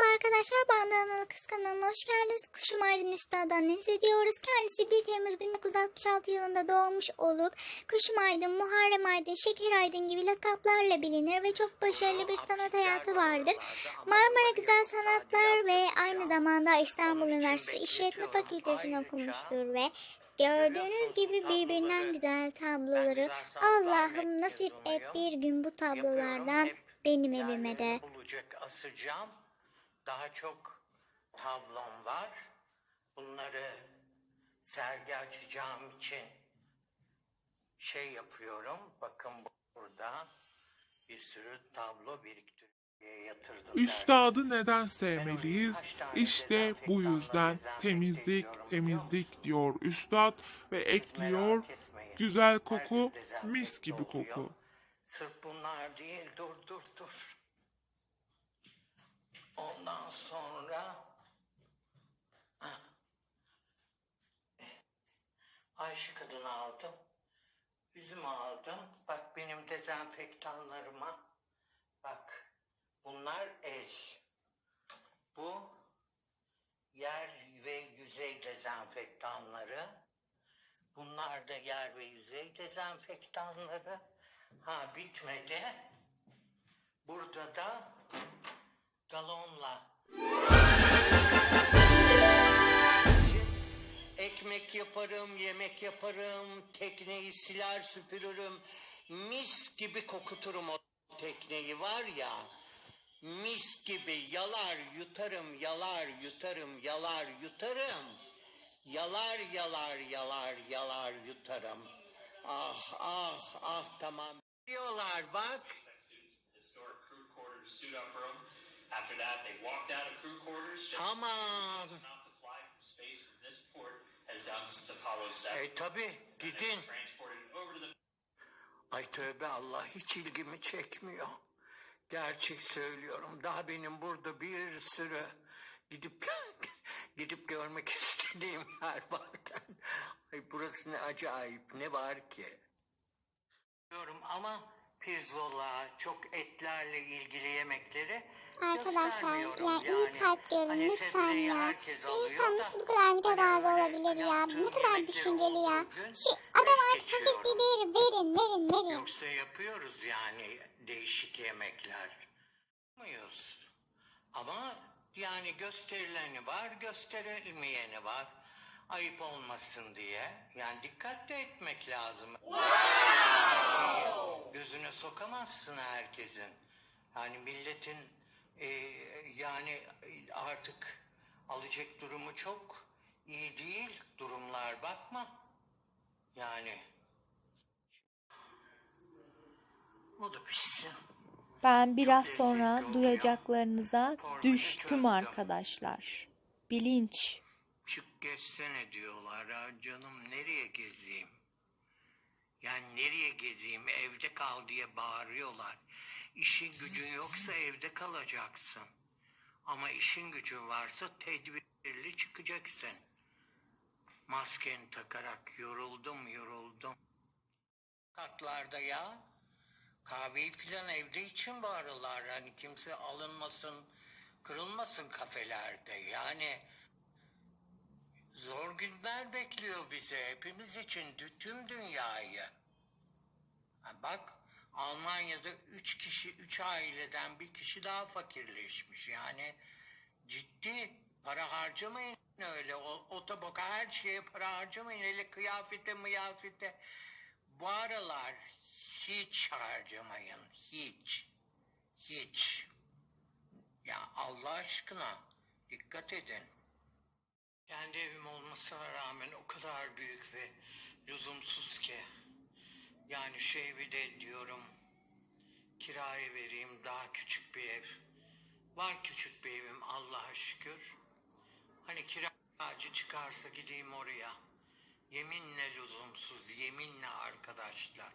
Merhaba arkadaşlar, ben de Analı Kız kanalına hoş geldiniz. Kuşum Aydın Üstad'dan ne ediyoruz? Kendisi 1 Temmuz 1966 yılında doğmuş olup Kuşum Aydın, Muharrem Aydın, Şeker Aydın gibi lakaplarla bilinir ve çok başarılı bir sanat hayatı vardır. Marmara Güzel Sanatlar ve aynı zamanda İstanbul Üniversitesi İşletme Fakültesini okumuştur ve Gördüğünüz gibi birbirinden güzel tabloları Allah'ım nasip et bir gün bu tablolardan benim evime de. Bulacak asacağım. Daha çok tablom var. Bunları sergi açacağım için şey yapıyorum. Bakın burada bir sürü tablo biriktiriye yatırdım. Üstadı neden sevmeliyiz? İşte bu yüzden temizlik, temizlik diyor üstad ve ekliyor güzel koku, mis gibi koku. Sırf bunlar değil. Dur dur dur. Ondan sonra Hah. Ayşe kadını aldım. Üzüm aldım. Bak benim dezenfektanlarıma. Bak. Bunlar el. Bu yer ve yüzey dezenfektanları. Bunlar da yer ve yüzey dezenfektanları. Ha bitmedi. Burada da galonla. Ekmek yaparım, yemek yaparım, tekneyi siler süpürürüm. Mis gibi kokuturum o tekneyi var ya. Mis gibi yalar yutarım, yalar yutarım, yalar yutarım. Yalar yalar yalar yalar yutarım. Ah ah ah tamam. Diyorlar bak. historic crew quarters suit up for them. After that, they walked out of crew quarters just Aman. not to fly from space from this port has done since Apollo 7. E tabi gidin. Ay tövbe Allah hiç ilgimi çekmiyor. Gerçek söylüyorum. Daha benim burada bir sürü gidip gidip görmek istediğim yer varken. Ay burası ne acayip ne var ki? Diyorum ama pirzola, çok etlerle ilgili yemekleri Arkadaşlar göstermiyorum ya iyi kalp görün Hani lütfen ya. Bir insan nasıl bu kadar mütevazı hani olabilir öyle ya? Ne kadar düşünceli ya. Şu adam artık hak ettiği değeri verin verin verin. Yoksa yapıyoruz yani değişik yemekler. Muyuz? Ama yani gösterileni var, gösterilmeyeni var. Ayıp olmasın diye. Yani dikkat de etmek lazım. Şeyi gözüne sokamazsın herkesin. Yani milletin e, yani artık alacak durumu çok iyi değil durumlar bakma. Yani o da pişsin. Ben biraz sonra duyacaklarınıza düştüm arkadaşlar. Bilinç. Çık gezsene diyorlar. Ha canım nereye gezeyim? Yani nereye gezeyim? Evde kal diye bağırıyorlar. İşin gücün yoksa evde kalacaksın. Ama işin gücün varsa tedbirli çıkacaksın. Maskeni takarak yoruldum yoruldum. Kartlarda ya. Kahveyi filan evde için bağırırlar. Hani kimse alınmasın, kırılmasın kafelerde. Yani Zor günler bekliyor bize hepimiz için tüm dünyayı. Bak Almanya'da üç kişi, üç aileden bir kişi daha fakirleşmiş. Yani ciddi para harcamayın öyle. O, o tabaka her şeye para harcamayın. Hele kıyafete mıyafete. Bu aralar hiç harcamayın. Hiç. Hiç. Ya Allah aşkına dikkat edin. Kendi evim olmasına rağmen o kadar büyük ve lüzumsuz ki. Yani şu evi de diyorum kiraya vereyim daha küçük bir ev. Var küçük bir evim Allah'a şükür. Hani kiracı çıkarsa gideyim oraya. Yeminle lüzumsuz, yeminle arkadaşlar.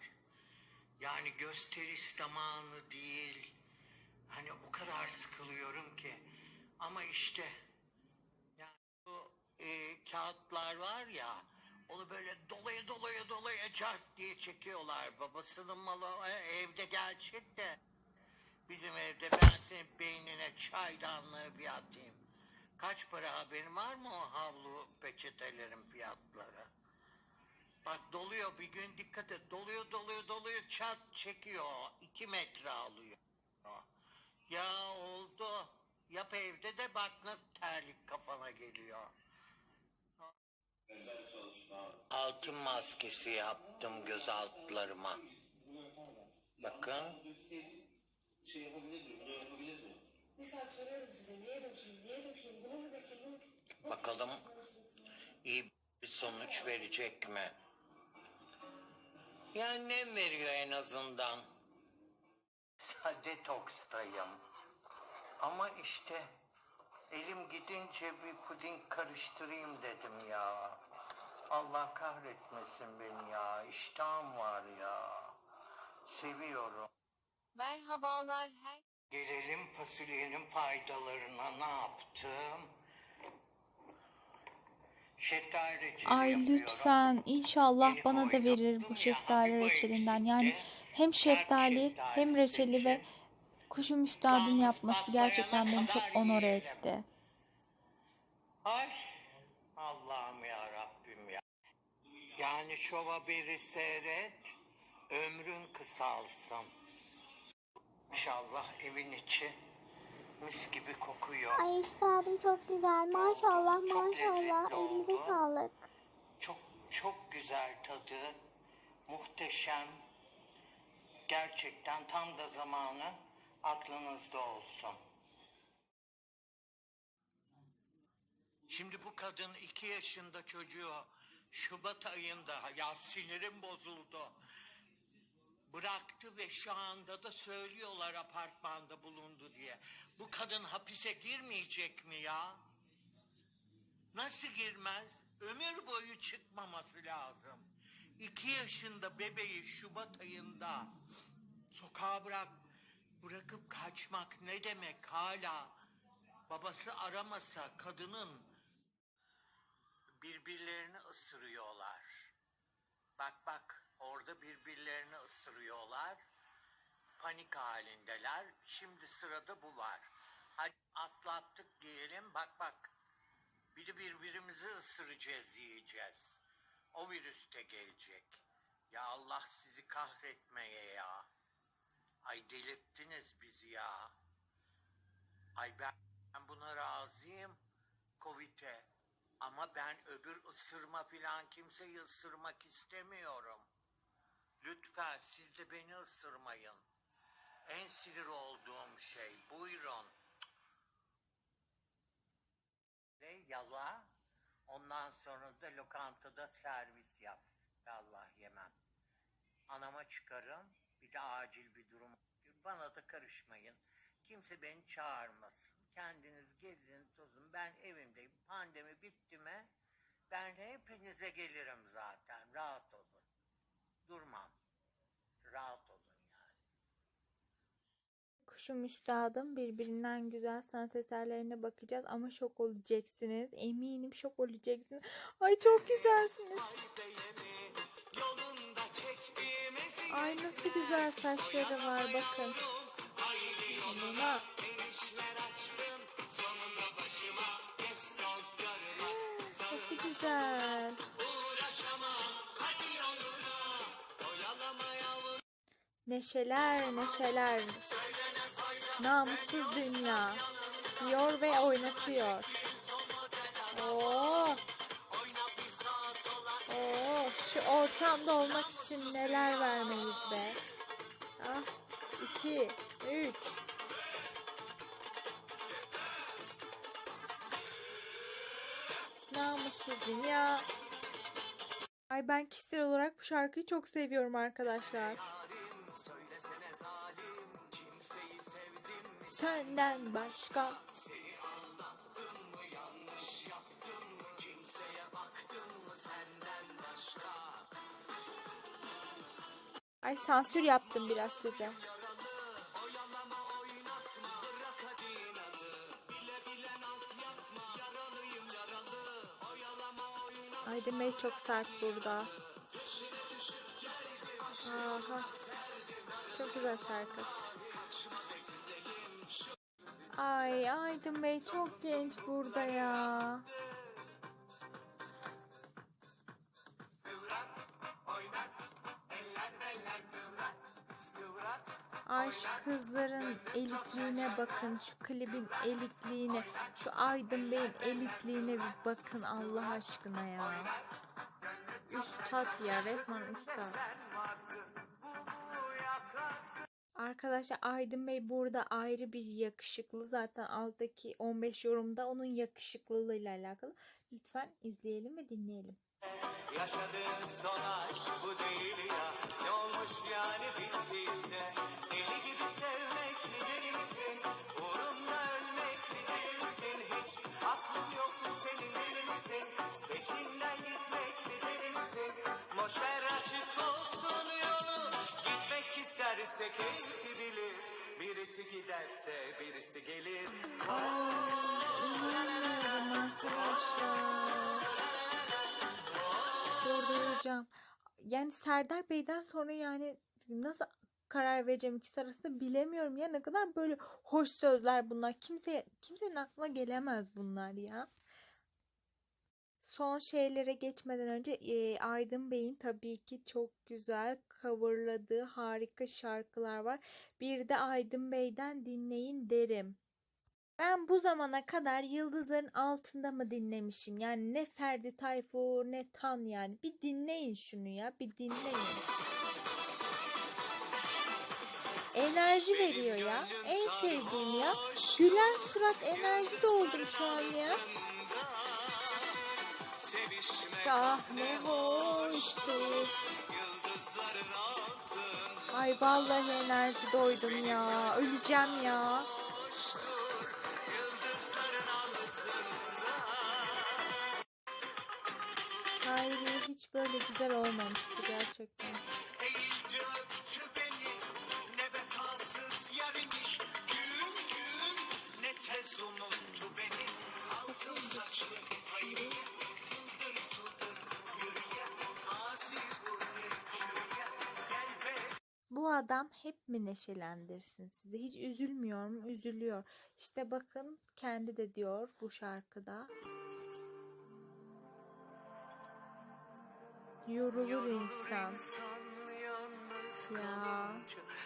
Yani gösteriş zamanı değil. Hani o kadar sıkılıyorum ki. Ama işte yani bu e, kağıtlar var ya onu böyle dolaya dolaya dolaya çarp diye çekiyorlar. Babasının malı evde gerçek de Bizim evde ben senin beynine çaydanlığı bir atayım. Kaç para haberin var mı o havlu peçetelerin fiyatları? Bak doluyor bir gün dikkat et. Doluyor doluyor doluyor çat çekiyor. iki metre alıyor. Ya oldu. Yap evde de bak nasıl terlik kafana geliyor. Altın maskesi yaptım göz altlarıma. Bakın. şey yapabilir mi? Bunu yapabilir mi? Bir saat soruyorum size. Niye dökeyim? Niye dökeyim? Bunu mu dökeyim? Bunu mu? Bakalım iyi bir sonuç verecek mi? Yani nem veriyor en azından. Detokstayım. Ama işte elim gidince bir puding karıştırayım dedim ya. Allah kahretmesin beni ya. İştahım var ya. Seviyorum. Merhabalar her Gelelim fasulyenin faydalarına ne yaptım? Şeftali reçeli Ay yapıyorum. lütfen inşallah Yeni bana da verir bu şeftali reçelinden. Yani hem şeftali şeftali hem reçeli ve kuşum üstadın yapması gerçekten beni çok onore etti. Ay Allah'ım ya Rabbim ya. Yani şu haberi seyret, ömrün kısalsın. İnşallah evin içi mis gibi kokuyor. Ay üstadım çok güzel. Maşallah Çok maşallah. Elinize sağlık. Çok çok güzel tadı, muhteşem. Gerçekten tam da zamanı aklınızda olsun. Şimdi bu kadın iki yaşında çocuğu Şubat ayında ya sinirim bozuldu. Bıraktı ve şu anda da söylüyorlar apartmanda bulundu diye. Bu kadın hapise girmeyecek mi ya? Nasıl girmez? Ömür boyu çıkmaması lazım. İki yaşında bebeği Şubat ayında sokağa bırak, bırakıp kaçmak ne demek hala? Babası aramasa kadının birbirlerini ısırıyorlar. Bak bak orada birbirlerini ısırıyorlar. Panik halindeler. Şimdi sırada bu var. Hadi atlattık diyelim. Bak bak. Biri birbirimizi ısıracağız, yiyeceğiz. O virüs de gelecek. Ya Allah sizi kahretmeye ya. Ay delirttiniz bizi ya. Ay ben, ben buna razıyım. Covid'e. Ama ben öbür ısırma filan kimseyi ısırmak istemiyorum. Lütfen siz de beni ısırmayın. En sinir olduğum şey. Buyurun. Ve yala. Ondan sonra da lokantada servis yap. Allah yemem. Anama çıkarım. Bir de acil bir durum. Bana da karışmayın. Kimse beni çağırmasın. Kendiniz gezin, tozun. Ben evimdeyim. Pandemi bitti mi? Ben hepinize gelirim zaten. Rahat olun. Durmam. Rahat olun yani. Kuşum üstadım birbirinden güzel sanat eserlerine bakacağız ama şok olacaksınız. Eminim şok olacaksınız. Ay çok güzelsiniz. Ay nasıl güzel saçları var bakın. Buna. Nasıl güzel. Neşeler neşeler. Namussuz dünya. Diyor ve oynatıyor. Oo. Oo, şu ortamda olmak için neler vermeyiz be. Ah, iki, üç. Namussuz dünya. Ay ben kişisel olarak bu şarkıyı çok seviyorum arkadaşlar. Senden başka. Ay sansür yaptım biraz size. Hedime çok sert burada. Aha. Çok güzel şarkı. Ay Aydın Bey çok genç burada ya. Ay şu kızların elitliğine bakın. Şu klibin elitliğine. Şu Aydın Bey'in elitliğine bir bakın Allah aşkına ya. Üstad ya resmen üstad. Arkadaşlar Aydın Bey burada ayrı bir yakışıklı. Zaten alttaki 15 yorumda onun yakışıklılığıyla alakalı. Lütfen izleyelim ve dinleyelim. Yaşadığın son aşk bu değil ya. Ne olmuş yani bittiyse Deli gibi sevmek mi deli misin? Uğrunda ölmek mi deli misin? Hiç aklın yok mu senin deli misin? Peşinden gitmek mi deli misin? Boşver açık olsun yolu. Gitmek isterse keyfi bilir. Birisi giderse birisi gelir. İnanmıyorum Yani Serdar Bey'den sonra yani nasıl karar vereceğim ikisi arasında bilemiyorum ya ne kadar böyle hoş sözler bunlar. Kimse kimsenin aklına gelemez bunlar ya. Son şeylere geçmeden önce e, Aydın Bey'in tabii ki çok güzel coverladığı harika şarkılar var. Bir de Aydın Bey'den dinleyin derim. Ben bu zamana kadar Yıldızların Altında mı dinlemişim? Yani ne Ferdi Tayfur ne Tan yani. Bir dinleyin şunu ya. Bir dinleyin. Enerji veriyor ya. En sevdiğim ya. Gülen surat enerji doldum şu an ya. Ah ne hoştu. Ay vallahi enerji doydum ya. Öleceğim ya. Böyle güzel olmamıştı gerçekten. Bu adam hep mi neşelendirsin sizi? Hiç üzülmüyor mu? Üzülüyor. İşte bakın kendi de diyor bu şarkıda. yorulur, insan. insan ya.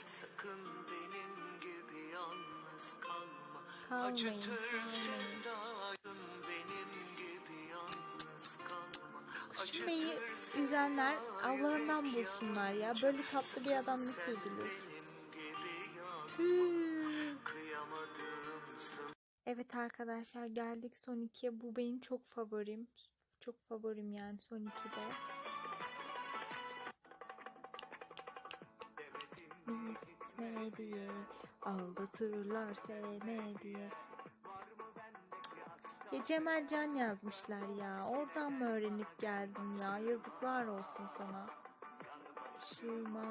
Sakın benim gibi yalnız kalma. Kalmayın. Acıtır sevdayım benim gibi yalnız kalma. Kuşumeyi üzenler Allah'ından bulsunlar ya. Böyle tatlı bir adam nasıl üzülür? Evet arkadaşlar geldik son 2'ye. Bu benim çok favorim. Çok favorim yani son 2'de. gitme diye Aldatırlar sevme diye ya Cemal Can yazmışlar ya. Oradan mı öğrenip geldin ya? Yazıklar olsun sana. Şuma.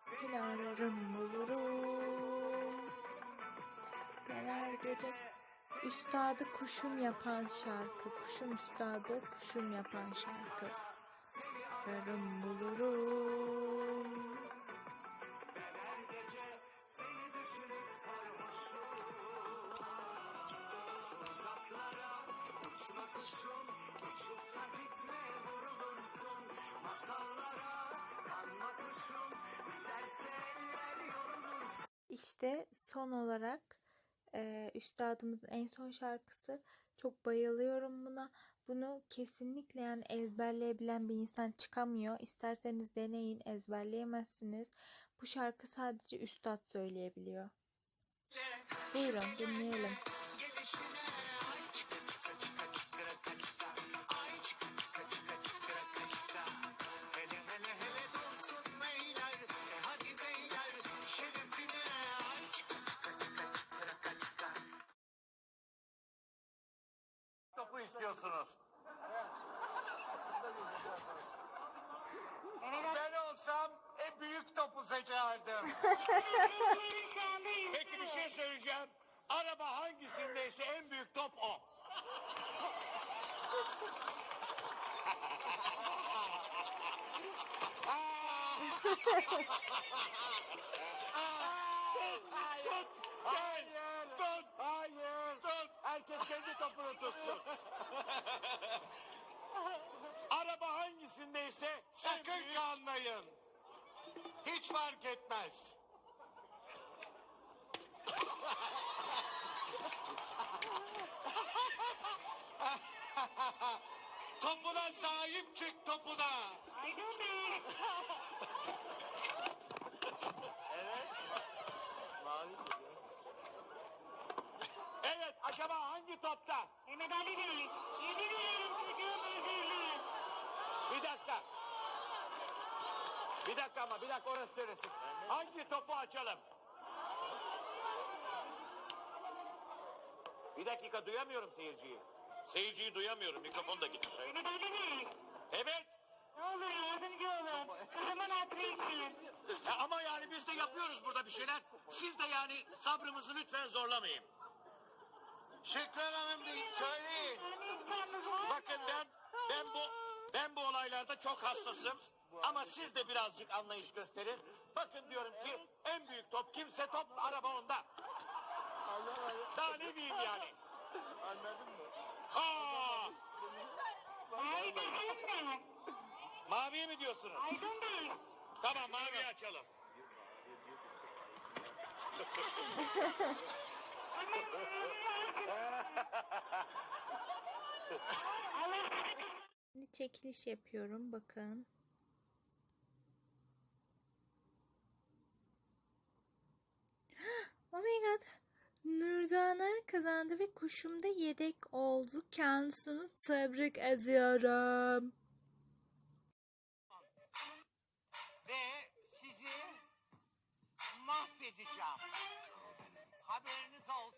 Seni ararım bulurum. Neler gece Üstadı kuşum yapan şarkı. Kuşum üstadı kuşum yapan şarkı. Ararım bulurum. İşte son olarak üstadımızın en son şarkısı. Çok bayılıyorum buna. Bunu kesinlikle yani ezberleyebilen bir insan çıkamıyor. İsterseniz deneyin ezberleyemezsiniz. Bu şarkı sadece üstad söyleyebiliyor. Buyurun dinleyelim. İstiyorsunuz. Ben olsam en büyük topu seçerdim. Peki bir şey söyleyeceğim. Araba hangisindeyse en büyük top o. Hayır. Tut. Hayır. Tut. Herkes kendi topunu tutsun. Araba hangisindeyse sakın kanlayın. Hiç fark etmez. topuna sahip çık topuna. Evet, topta? Mehmet Ali Bey, yemin ederim çocuğum özürlü. Bir dakika. Bir dakika ama bir dakika orası söylesin. Hangi topu açalım? Bir dakika duyamıyorum seyirciyi. Seyirciyi duyamıyorum. Mikrofon da gitmiş. Mehmet Ali Bey, Evet. ne olur yardımcı olun. Kızımın hatırı için. Ya ama yani biz de yapıyoruz burada bir şeyler. Siz de yani sabrımızı lütfen zorlamayın. Şükran Hanım bir söyleyin. Bakın ben ben bu ben bu olaylarda çok hassasım. Ama siz de birazcık anlayış gösterin. Bakın diyorum ki en büyük top kimse top araba onda. Daha ne diyeyim yani? Anladın mı? Aa, değil mi? maviye mi diyorsunuz? Aydın Bey, Tamam maviyi açalım. Şimdi çekiliş yapıyorum bakın. Oh my god. Nurdana kazandı ve kuşum da yedek oldu. Kendisini tebrik ediyorum. Ve sizi mahvedeceğim. Haberiniz olsun.